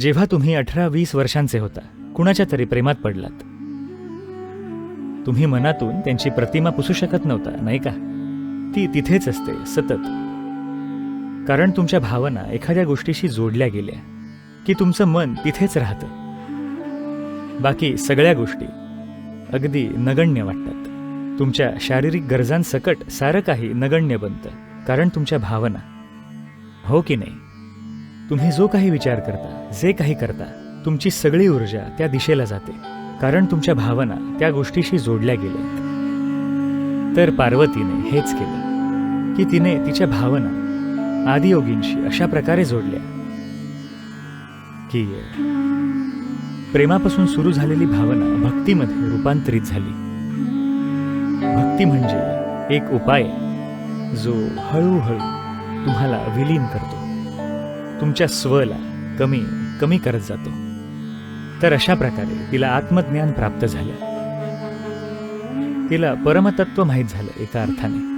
जेव्हा तुम्ही अठरा वीस वर्षांचे होता कुणाच्या तरी प्रेमात पडलात? तुम्ही मनातून त्यांची प्रतिमा पुसू शकत नव्हता नाही का? ती तिथेच असते सतत. कारण तुमच्या भावना एखाद्या गोष्टीशी जोडल्या गेल्या की तुमचं मन तिथेच राहतं. बाकी सगळ्या गोष्टी अगदी नगण्य वाटतात. तुमच्या शारीरिक गरजांसकट सारं काही नगण्य बनतं कारण तुमच्या भावना. हो की नाही? तुम्ही जो काही विचार करता जे काही करता तुमची सगळी ऊर्जा त्या दिशेला जाते. कारण तुमच्या भावना त्या गोष्टीशी जोडल्या गेल्या. तर पार्वतीने हेच केलं की तिने तिच्या भावना आदियोगींशी अशा प्रकारे जोडल्या की प्रेमापासून सुरू झालेली भावना भक्तीमध्ये रूपांतरित झाली. भक्ती म्हणजे एक उपाय जो हळूहळू तुम्हाला विलीन करतो. तुमच्या स्वला कमी कमी करत जातो. तर अशा प्रकारे तिला आत्मज्ञान प्राप्त झालं. तिला परमतत्व माहीत झालं एका अर्थाने.